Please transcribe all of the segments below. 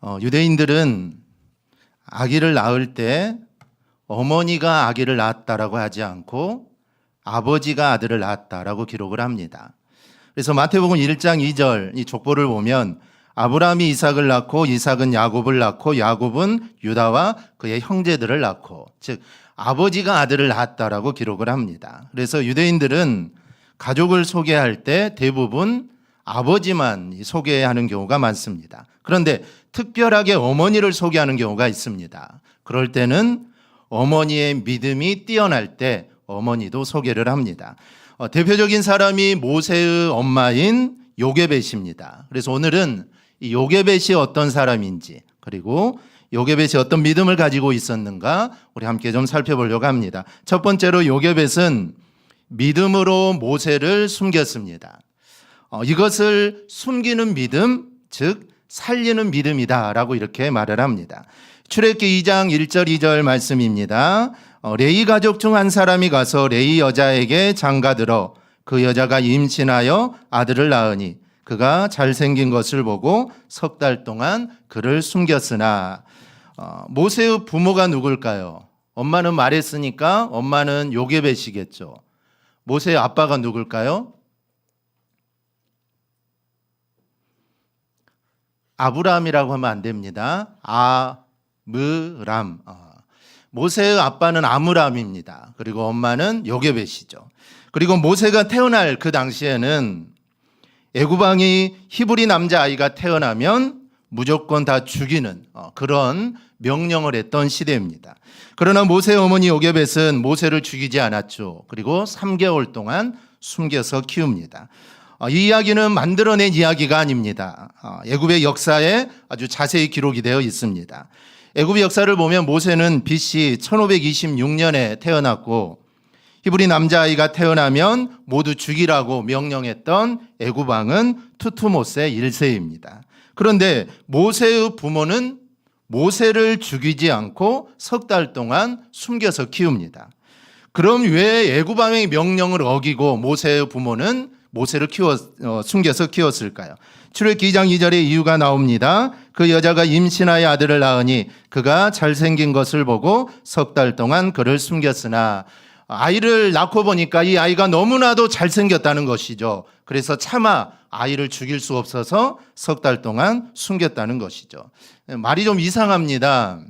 어, 유대인들은 아기를 낳을 때 어머니가 아기를 낳았다라고 하지 않고 아버지가 아들을 낳았다라고 기록을 합니다. 그래서 마태복음 1장 2절 이 족보를 보면 아브라함이 이삭을 낳고 이삭은 야곱을 낳고 야곱은 유다와 그의 형제들을 낳고 즉 아버지가 아들을 낳았다라고 기록을 합니다. 그래서 유대인들은 가족을 소개할 때 대부분 아버지만 소개하는 경우가 많습니다. 그런데 특별하게 어머니를 소개하는 경우가 있습니다. 그럴 때는 어머니의 믿음이 뛰어날 때 어머니도 소개를 합니다. 어, 대표적인 사람이 모세의 엄마인 요게벳입니다. 그래서 오늘은 이 요게벳이 어떤 사람인지 그리고 요게벳이 어떤 믿음을 가지고 있었는가 우리 함께 좀 살펴보려고 합니다. 첫 번째로 요게벳은 믿음으로 모세를 숨겼습니다. 어, 이것을 숨기는 믿음, 즉 살리는 믿음이다라고 이렇게 말을 합니다. 출애굽기 2장 1절 2절 말씀입니다. 어, 레이 가족 중 한 사람이 가서 레이 여자에게 장가들어 그 여자가 임신하여 아들을 낳으니 그가 잘생긴 것을 보고 석 달 동안 그를 숨겼으나 어, 모세의 부모가 누굴까요? 엄마는 말했으니까 엄마는 요게벳이겠죠. 모세의 아빠가 누굴까요? 아브라함이라고 하면 안 됩니다. 아므람. 어. 모세의 아빠는 아므람입니다. 그리고 엄마는 요게벳이죠. 그리고 모세가 태어날 그 당시에는 애구방이 히브리 남자 아이가 태어나면 무조건 다 죽이는 어, 그런 명령을 했던 시대입니다. 그러나 모세의 어머니 요게벳은 모세를 죽이지 않았죠. 그리고 3개월 동안 숨겨서 키웁니다. 어, 이 이야기는 만들어낸 이야기가 아닙니다. 어, 애굽의 역사에 아주 자세히 기록이 되어 있습니다. 애굽의 역사를 보면 모세는 BC 1526년에 태어났고 히브리 남자아이가 태어나면 모두 죽이라고 명령했던 애굽 왕은 투투모세 1세입니다. 그런데 모세의 부모는 모세를 죽이지 않고 석 달 동안 숨겨서 키웁니다. 그럼 왜 애굽 왕의 명령을 어기고 모세의 부모는 모세를 키워 어, 숨겨서 키웠을까요? 출애굽기 2장 2절에 이유가 나옵니다. 그 여자가 임신하여 아들을 낳으니 그가 잘생긴 것을 보고 석 달 동안 그를 숨겼으나 아이를 낳고 보니까 이 아이가 너무나도 잘생겼다는 것이죠. 그래서 차마 아이를 죽일 수 없어서 석 달 동안 숨겼다는 것이죠. 말이 좀 이상합니다.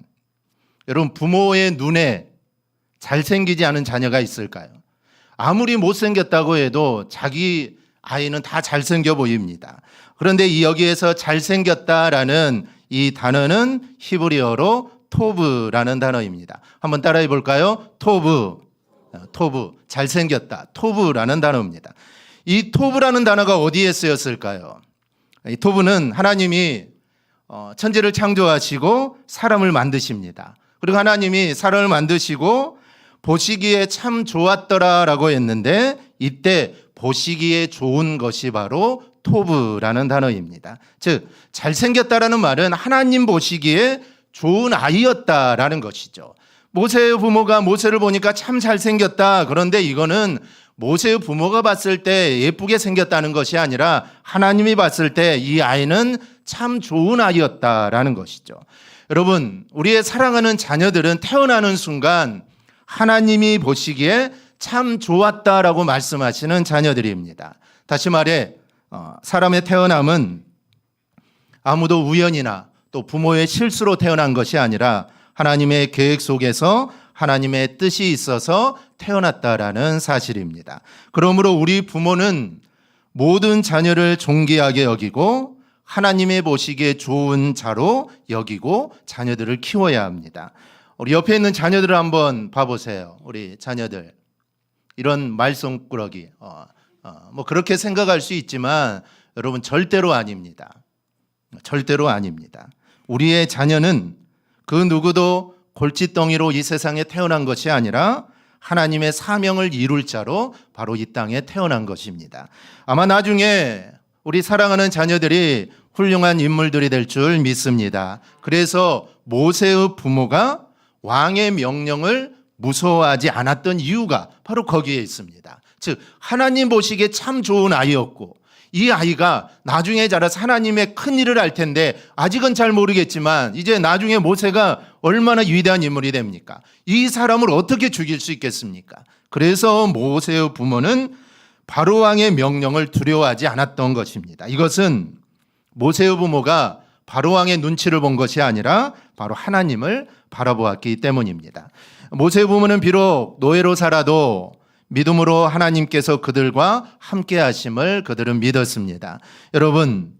여러분 부모의 눈에 잘생기지 않은 자녀가 있을까요? 아무리 못생겼다고 해도 자기 아이는 다 잘생겨 보입니다. 그런데 이 여기에서 잘생겼다라는 이 단어는 히브리어로 토브라는 단어입니다. 한번 따라해 볼까요? 토브. 토브. 잘생겼다. 토브라는 단어입니다. 이 토브라는 단어가 어디에 쓰였을까요? 이 토브는 하나님이 어, 천지를 창조하시고 사람을 만드십니다. 그리고 하나님이 사람을 만드시고 보시기에 참 좋았더라라고 했는데 이때 보시기에 좋은 것이 바로 토브라는 단어입니다. 즉 잘생겼다라는 말은 하나님 보시기에 좋은 아이였다라는 것이죠. 모세의 부모가 모세를 보니까 참 잘생겼다. 그런데 이거는 모세의 부모가 봤을 때 예쁘게 생겼다는 것이 아니라 하나님이 봤을 때 이 아이는 참 좋은 아이였다라는 것이죠. 여러분, 우리의 사랑하는 자녀들은 태어나는 순간 하나님이 보시기에 참 좋았다라고 말씀하시는 자녀들입니다. 다시 말해, 어, 사람의 태어남은 아무도 우연이나 또 부모의 실수로 태어난 것이 아니라 하나님의 계획 속에서 하나님의 뜻이 있어서 태어났다라는 사실입니다. 그러므로 우리 부모는 모든 자녀를 존귀하게 여기고 하나님의 보시기에 좋은 자로 여기고 자녀들을 키워야 합니다. 우리 옆에 있는 자녀들을 한번 봐보세요. 우리 자녀들. 이런 말썽꾸러기. 어, 어, 뭐 그렇게 생각할 수 있지만 여러분 절대로 아닙니다. 절대로 아닙니다. 우리의 자녀는 그 누구도 골칫덩이로 이 세상에 태어난 것이 아니라 하나님의 사명을 이룰 자로 바로 이 땅에 태어난 것입니다. 아마 나중에 우리 사랑하는 자녀들이 훌륭한 인물들이 될 줄 믿습니다. 그래서 모세의 부모가 왕의 명령을 무서워하지 않았던 이유가 바로 거기에 있습니다. 즉 하나님 보시기에 참 좋은 아이였고 이 아이가 나중에 자라서 하나님의 큰 일을 할 텐데 아직은 잘 모르겠지만 이제 나중에 모세가 얼마나 위대한 인물이 됩니까? 이 사람을 어떻게 죽일 수 있겠습니까? 그래서 모세의 부모는 바로 왕의 명령을 두려워하지 않았던 것입니다. 이것은 모세의 부모가 바로 왕의 눈치를 본 것이 아니라 바로 하나님을 바라보았기 때문입니다. 모세의 부모는 비록 노예로 살아도 믿음으로 하나님께서 그들과 함께 하심을 그들은 믿었습니다. 여러분,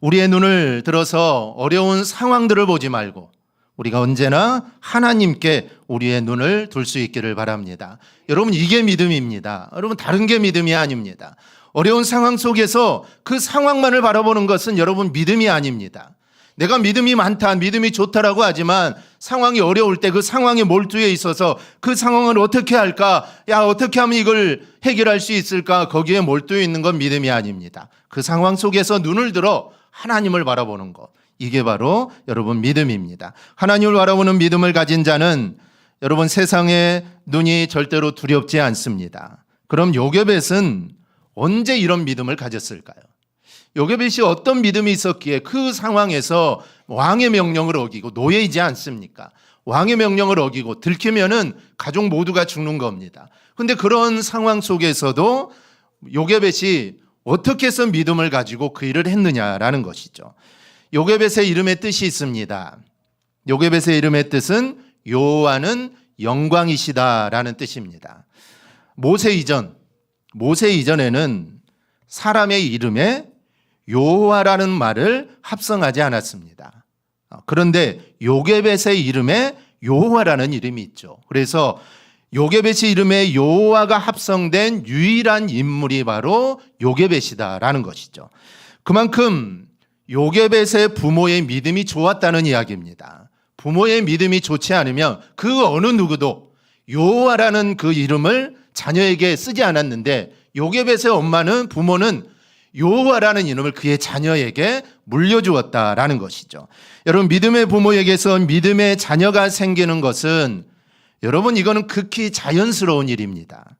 우리의 눈을 들어서 어려운 상황들을 보지 말고 우리가 언제나 하나님께 우리의 눈을 둘 수 있기를 바랍니다. 여러분, 이게 믿음입니다. 여러분, 다른 게 믿음이 아닙니다. 어려운 상황 속에서 그 상황만을 바라보는 것은 여러분 믿음이 아닙니다. 내가 믿음이 많다, 믿음이 좋다라고 하지만 상황이 어려울 때 그 상황에 몰두해 있어서 그 상황을 어떻게 할까? 야, 어떻게 하면 이걸 해결할 수 있을까? 거기에 몰두해 있는 건 믿음이 아닙니다. 그 상황 속에서 눈을 들어 하나님을 바라보는 것. 이게 바로 여러분 믿음입니다. 하나님을 바라보는 믿음을 가진 자는 여러분 세상의 눈이 절대로 두렵지 않습니다. 그럼 요괴벳은 언제 이런 믿음을 가졌을까요? 요괴벳이 어떤 믿음이 있었기에 그 상황에서 왕의 명령을 어기고 노예이지 않습니까? 왕의 명령을 어기고 들키면은 가족 모두가 죽는 겁니다. 근데 그런 상황 속에서도 요괴벳이 어떻게 해서 믿음을 가지고 그 일을 했느냐라는 것이죠. 요괴벳의 이름의 뜻이 있습니다. 요괴벳의 이름의 뜻은 여호와는 영광이시다라는 뜻입니다. 모세 이전 모세 이전에는 사람의 이름에 여호와라는 말을 합성하지 않았습니다. 어, 그런데 요게벳의 이름에 여호와라는 이름이 있죠. 그래서 요게벳의 이름에 여호와가 합성된 유일한 인물이 바로 요게벳이다라는 것이죠. 그만큼 요게벳의 부모의 믿음이 좋았다는 이야기입니다. 부모의 믿음이 좋지 않으면 그 어느 누구도 여호와라는 그 이름을 자녀에게 쓰지 않았는데 요게벳의 엄마는 부모는 여호와라는 이름을 그의 자녀에게 물려주었다라는 것이죠. 여러분 믿음의 부모에게서 믿음의 자녀가 생기는 것은 여러분 이거는 극히 자연스러운 일입니다.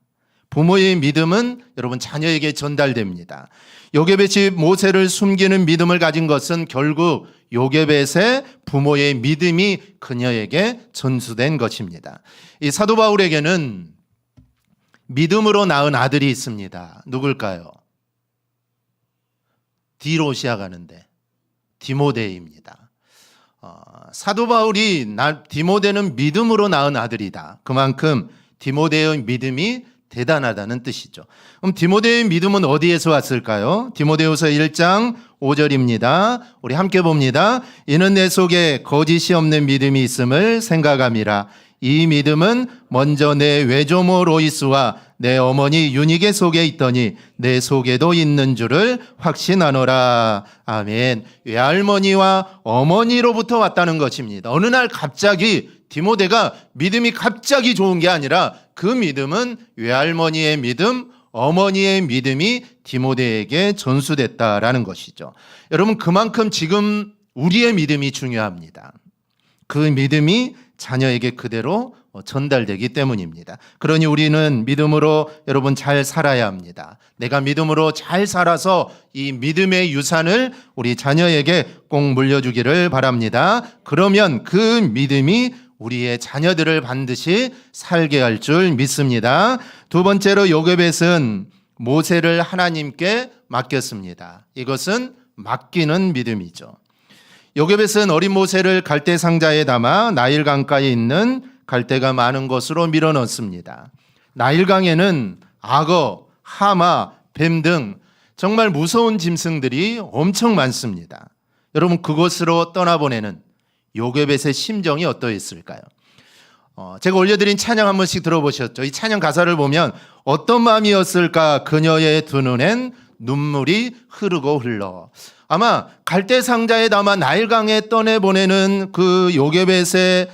부모의 믿음은 여러분 자녀에게 전달됩니다. 요게벳이 모세를 숨기는 믿음을 가진 것은 결국 요게벳의 부모의 믿음이 그녀에게 전수된 것입니다. 이 사도 바울에게는 믿음으로 낳은 아들이 있습니다. 누굴까요? D로 시작하는데 디모데입니다. 어, 사도 바울이 나, 디모데는 믿음으로 낳은 아들이다. 그만큼 디모데의 믿음이 대단하다는 뜻이죠. 그럼 디모데의 믿음은 어디에서 왔을까요? 디모데후서 1장 5절입니다. 우리 함께 봅니다. 이는 내 속에 거짓이 없는 믿음이 있음을 생각함이라. 이 믿음은 먼저 내 외조모 로이스와 내 어머니 유니게 속에 있더니 내 속에도 있는 줄을 확신하노라. 아멘. 외할머니와 어머니로부터 왔다는 것입니다. 어느 날 갑자기 디모데가 믿음이 갑자기 좋은 게 아니라 그 믿음은 외할머니의 믿음, 어머니의 믿음이 디모데에게 전수됐다라는 것이죠. 여러분 그만큼 지금 우리의 믿음이 중요합니다. 그 믿음이 자녀에게 그대로 전달되기 때문입니다. 그러니 우리는 믿음으로 여러분 잘 살아야 합니다. 내가 믿음으로 잘 살아서 이 믿음의 유산을 우리 자녀에게 꼭 물려주기를 바랍니다. 그러면 그 믿음이 우리의 자녀들을 반드시 살게 할 줄 믿습니다. 두 번째로 요괴벳은 모세를 하나님께 맡겼습니다. 이것은 맡기는 믿음이죠. 요괴벳은 어린 모세를 갈대 상자에 담아 나일 강가에 있는 갈대가 많은 곳으로 밀어 넣습니다. 나일 강에는 악어, 하마, 뱀 등 정말 무서운 짐승들이 엄청 많습니다. 여러분 그곳으로 떠나보내는 요괴벳의 심정이 어떠했을까요? 어, 제가 올려드린 찬양 한 번씩 들어보셨죠? 이 찬양 가사를 보면 어떤 마음이었을까 그녀의 두 눈엔 눈물이 흐르고 흘러. 아마 갈대 상자에 담아 나일강에 떠내 보내는 그 요괴벳의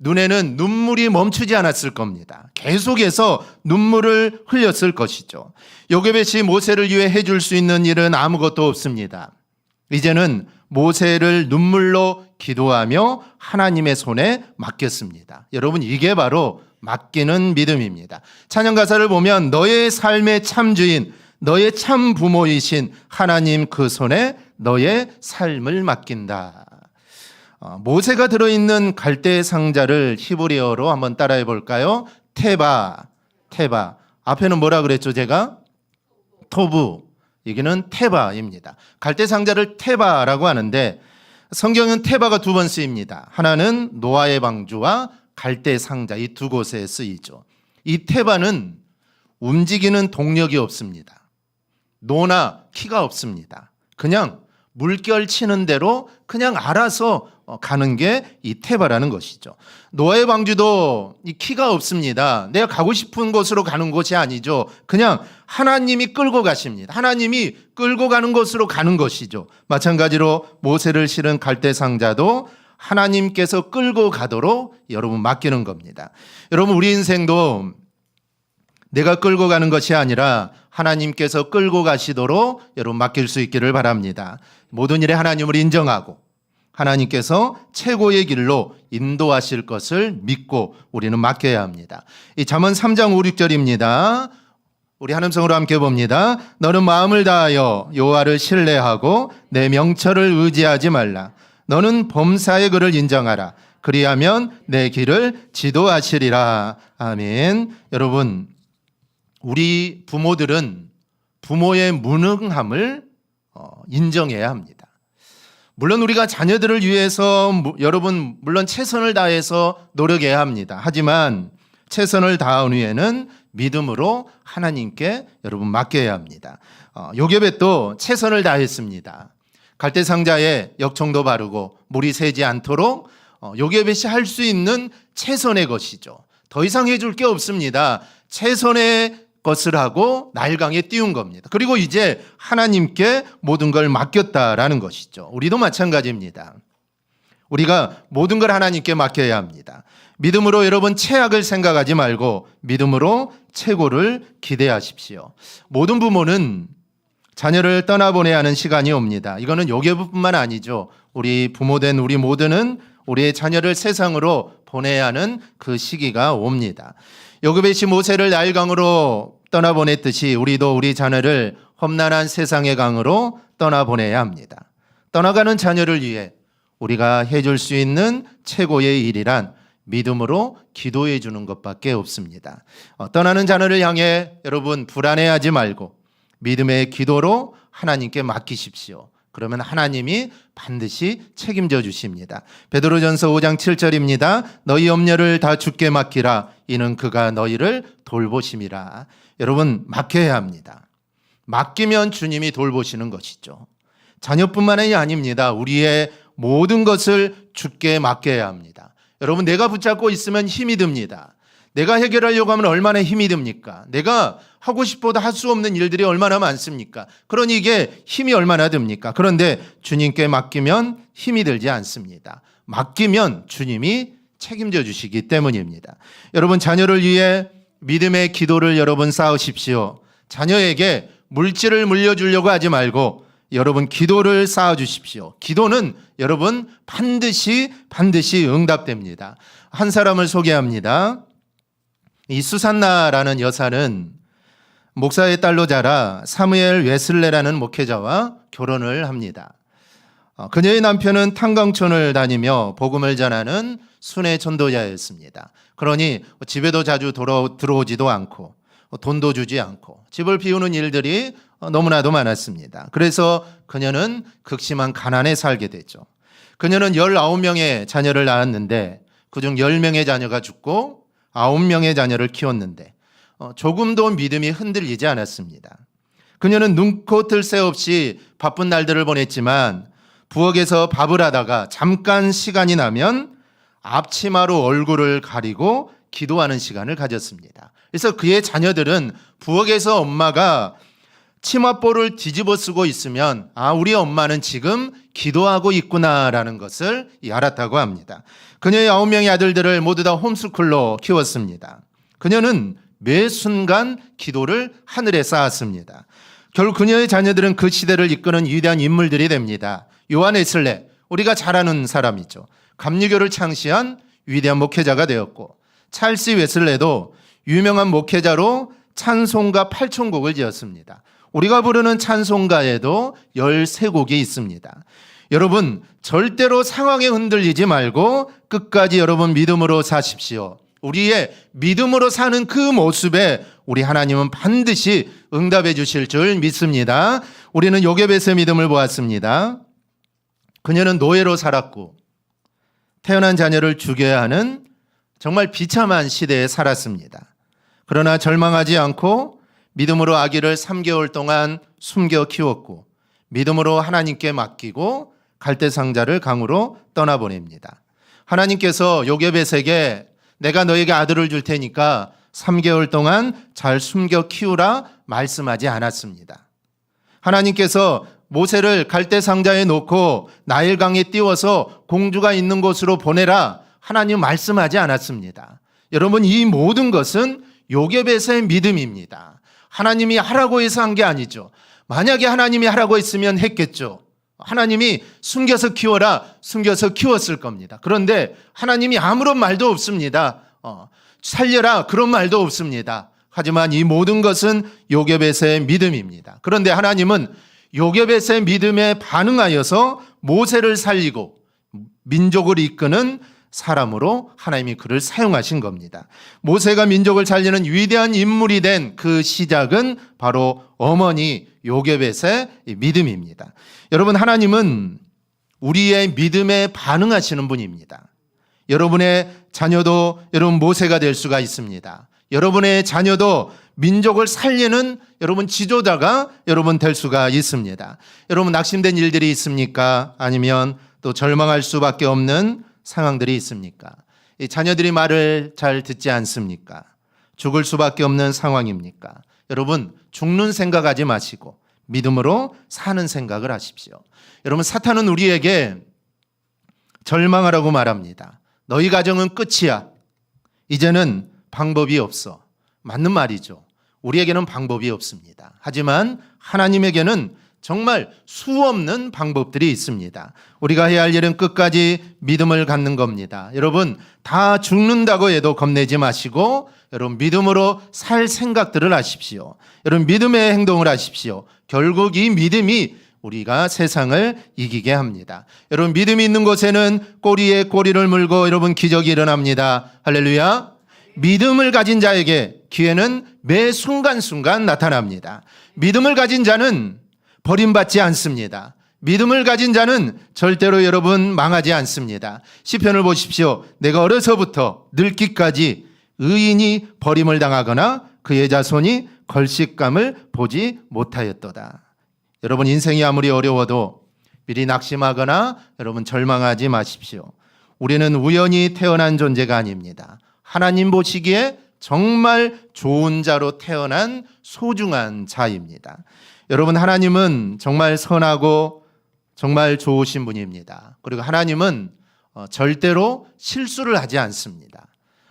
눈에는 눈물이 멈추지 않았을 겁니다. 계속해서 눈물을 흘렸을 것이죠. 요괴벳이 모세를 위해 해줄 수 있는 일은 아무것도 없습니다. 이제는 모세를 눈물로 기도하며 하나님의 손에 맡겼습니다. 여러분, 이게 바로 맡기는 믿음입니다. 찬양 가사를 보면 너의 삶의 참주인, 너의 참 부모이신 하나님 그 손에 너의 삶을 맡긴다. 어, 모세가 들어있는 갈대 상자를 히브리어로 한번 따라해 볼까요? 테바, 테바. 앞에는 뭐라 그랬죠, 제가? 토부. 여기는 테바입니다. 갈대 상자를 테바라고 하는데 성경은 테바가 두 번 쓰입니다. 하나는 노아의 방주와 갈대 상자 이 두 곳에 쓰이죠. 이 테바는 움직이는 동력이 없습니다. 노나 키가 없습니다. 그냥 물결 치는 대로 그냥 알아서 어, 가는 게 이 테바라는 것이죠. 노아의 방주도 이 키가 없습니다. 내가 가고 싶은 곳으로 가는 곳이 아니죠. 그냥 하나님이 끌고 가십니다. 하나님이 끌고 가는 곳으로 가는 것이죠. 마찬가지로 모세를 실은 갈대 상자도 하나님께서 끌고 가도록 여러분 맡기는 겁니다. 여러분 우리 인생도 내가 끌고 가는 것이 아니라 하나님께서 끌고 가시도록 여러분 맡길 수 있기를 바랍니다. 모든 일에 하나님을 인정하고 하나님께서 최고의 길로 인도하실 것을 믿고 우리는 맡겨야 합니다. 이 잠언 3장 5, 6절입니다. 우리 한음성으로 함께 봅니다. 너는 마음을 다하여 여호와를 신뢰하고 내 명철을 의지하지 말라. 너는 범사의 글을 인정하라. 그리하면 내 길을 지도하시리라. 아멘. 여러분, 우리 부모들은 부모의 무능함을 어, 인정해야 합니다. 물론 우리가 자녀들을 위해서 무- 여러분 물론 최선을 다해서 노력해야 합니다. 하지만 최선을 다한 후에는 믿음으로 하나님께 여러분 맡겨야 합니다. 어, 요괴벳도 최선을 다했습니다. 갈대 상자에 역청도 바르고 물이 새지 않도록 어, 요괴벳이 할 수 있는 최선의 것이죠. 더 이상 해줄 게 없습니다. 최선의 것을 하고 날강에 띄운 겁니다. 그리고 이제 하나님께 모든 걸 맡겼다라는 것이죠. 우리도 마찬가지입니다. 우리가 모든 걸 하나님께 맡겨야 합니다. 믿음으로 여러분 최악을 생각하지 말고 믿음으로 최고를 기대하십시오. 모든 부모는 자녀를 떠나보내야 하는 시간이 옵니다. 이거는 요괴부뿐만 아니죠. 우리 부모된 우리 모두는 우리의 자녀를 세상으로 보내야 하는 그 시기가 옵니다. 요괴벳이 모세를 나일강으로 떠나보냈듯이 우리도 우리 자녀를 험난한 세상의 강으로 떠나보내야 합니다. 떠나가는 자녀를 위해 우리가 해줄 수 있는 최고의 일이란 믿음으로 기도해 주는 것밖에 없습니다. 어, 떠나는 자녀를 향해 여러분 불안해하지 말고 믿음의 기도로 하나님께 맡기십시오. 그러면 하나님이 반드시 책임져 주십니다. 베드로전서 5장 7절입니다. 너희 염려를 다 주께 맡기라. 이는 그가 너희를 돌보심이라. 여러분 맡겨야 합니다. 맡기면 주님이 돌보시는 것이죠. 자녀뿐만이 아닙니다. 우리의 모든 것을 주께 맡겨야 합니다. 여러분 내가 붙잡고 있으면 힘이 듭니다. 내가 해결하려고 하면 얼마나 힘이 듭니까? 내가 하고 싶어도 할 수 없는 일들이 얼마나 많습니까? 그러니 이게 힘이 얼마나 듭니까? 그런데 주님께 맡기면 힘이 들지 않습니다. 맡기면 주님이 책임져 주시기 때문입니다. 여러분 자녀를 위해 믿음의 기도를 여러분 쌓으십시오. 자녀에게 물질을 물려주려고 하지 말고 여러분 기도를 쌓아 주십시오. 기도는 여러분 반드시 반드시 응답됩니다. 한 사람을 소개합니다. 이 수산나라는 여사는 목사의 딸로 자라 사무엘 웨슬레라는 목회자와 결혼을 합니다. 어, 그녀의 남편은 탄광촌을 다니며 복음을 전하는 순회 전도자였습니다. 그러니 집에도 자주 돌아, 들어오지도 않고 어, 돈도 주지 않고 집을 비우는 일들이 어, 너무나도 많았습니다. 그래서 그녀는 극심한 가난에 살게 되죠. 그녀는 19명의 자녀를 낳았는데 그중 10명의 자녀가 죽고 9명의 자녀를 키웠는데 어, 조금도 믿음이 흔들리지 않았습니다. 그녀는 눈코 뜰 새 없이 바쁜 날들을 보냈지만 부엌에서 밥을 하다가 잠깐 시간이 나면 앞치마로 얼굴을 가리고 기도하는 시간을 가졌습니다. 그래서 그의 자녀들은 부엌에서 엄마가 치마볼을 뒤집어 쓰고 있으면 아 우리 엄마는 지금 기도하고 있구나라는 것을 알았다고 합니다. 그녀의 아홉 명의 아들들을 모두 다 홈스쿨로 키웠습니다. 그녀는 매 순간 기도를 하늘에 쌓았습니다. 결국 그녀의 자녀들은 그 시대를 이끄는 위대한 인물들이 됩니다. 요한 에슬레 우리가 잘 아는 사람이죠. 감리교를 창시한 위대한 목회자가 되었고 찰스 웨슬레도 유명한 목회자로 찬송가 8천곡을 지었습니다. 우리가 부르는 찬송가에도 13곡이 있습니다. 여러분, 절대로 상황에 흔들리지 말고 끝까지 여러분 믿음으로 사십시오. 우리의 믿음으로 사는 그 모습에 우리 하나님은 반드시 응답해 주실 줄 믿습니다. 우리는 요게벳의 믿음을 보았습니다. 그녀는 노예로 살았고 태어난 자녀를 죽여야 하는 정말 비참한 시대에 살았습니다. 그러나 절망하지 않고 믿음으로 아기를 3개월 동안 숨겨 키웠고 믿음으로 하나님께 맡기고 갈대 상자를 강으로 떠나보냅니다. 하나님께서 요게벳에게 내가 너에게 아들을 줄 테니까 3개월 동안 잘 숨겨 키우라 말씀하지 않았습니다. 하나님께서 모세를 갈대 상자에 놓고 나일강에 띄워서 공주가 있는 곳으로 보내라 하나님 말씀하지 않았습니다. 여러분 이 모든 것은 요게벳의 믿음입니다. 하나님이 하라고 해서 한 게 아니죠. 만약에 하나님이 하라고 했으면 했겠죠. 하나님이 숨겨서 키워라, 숨겨서 키웠을 겁니다. 그런데 하나님이 아무런 말도 없습니다. 어, 살려라, 그런 말도 없습니다. 하지만 이 모든 것은 요게벳의 믿음입니다. 그런데 하나님은 요게벳의 믿음에 반응하여서 모세를 살리고 민족을 이끄는 사람으로 하나님이 그를 사용하신 겁니다. 모세가 민족을 살리는 위대한 인물이 된 그 시작은 바로 어머니 요게벳의 믿음입니다. 여러분 하나님은 우리의 믿음에 반응하시는 분입니다. 여러분의 자녀도 여러분 모세가 될 수가 있습니다. 여러분의 자녀도 민족을 살리는 여러분 지도자가 여러분 될 수가 있습니다. 여러분 낙심된 일들이 있습니까? 아니면 또 절망할 수밖에 없는 상황들이 있습니까? 이 자녀들이 말을 잘 듣지 않습니까? 죽을 수밖에 없는 상황입니까? 여러분 죽는 생각하지 마시고 믿음으로 사는 생각을 하십시오. 여러분 사탄은 우리에게 절망하라고 말합니다. 너희 가정은 끝이야. 이제는 방법이 없어. 맞는 말이죠. 우리에게는 방법이 없습니다. 하지만 하나님에게는 정말 수 없는 방법들이 있습니다. 우리가 해야 할 일은 끝까지 믿음을 갖는 겁니다. 여러분, 다 죽는다고 해도 겁내지 마시고, 여러분, 믿음으로 살 생각들을 하십시오. 여러분, 믿음의 행동을 하십시오. 결국 이 믿음이 우리가 세상을 이기게 합니다. 여러분, 믿음이 있는 곳에는 꼬리에 꼬리를 물고 여러분 기적이 일어납니다. 할렐루야. 믿음을 가진 자에게 기회는 매 순간순간 나타납니다. 믿음을 가진 자는 버림받지 않습니다. 믿음을 가진 자는 절대로 여러분 망하지 않습니다. 시편을 보십시오. 내가 어려서부터 늙기까지 의인이 버림을 당하거나 그의 자손이 걸식감을 보지 못하였도다. 여러분 인생이 아무리 어려워도 미리 낙심하거나 여러분 절망하지 마십시오. 우리는 우연히 태어난 존재가 아닙니다. 하나님 보시기에 정말 좋은 자로 태어난 소중한 자입니다. 여러분 하나님은 정말 선하고 정말 좋으신 분입니다. 그리고 하나님은 어, 절대로 실수를 하지 않습니다.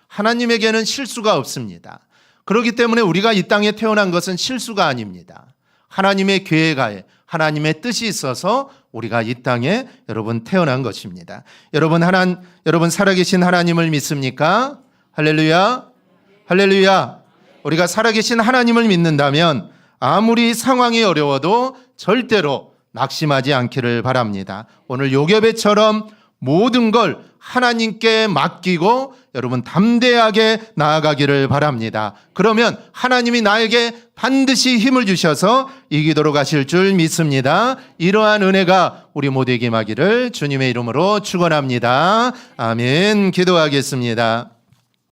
하나님에게는 실수가 없습니다. 그렇기 때문에 우리가 이 땅에 태어난 것은 실수가 아닙니다. 하나님의 계획하에 하나님의 뜻이 있어서 우리가 이 땅에 여러분 태어난 것입니다. 여러분 하나 여러분 살아계신 하나님을 믿습니까? 할렐루야. 할렐루야. 우리가 살아계신 하나님을 믿는다면 아무리 상황이 어려워도 절대로 낙심하지 않기를 바랍니다. 오늘 요괴배처럼 모든 걸 하나님께 맡기고 여러분 담대하게 나아가기를 바랍니다. 그러면 하나님이 나에게 반드시 힘을 주셔서 이기도록 하실 줄 믿습니다. 이러한 은혜가 우리 모두에게 임하기를 주님의 이름으로 축원합니다. 아멘. 기도하겠습니다.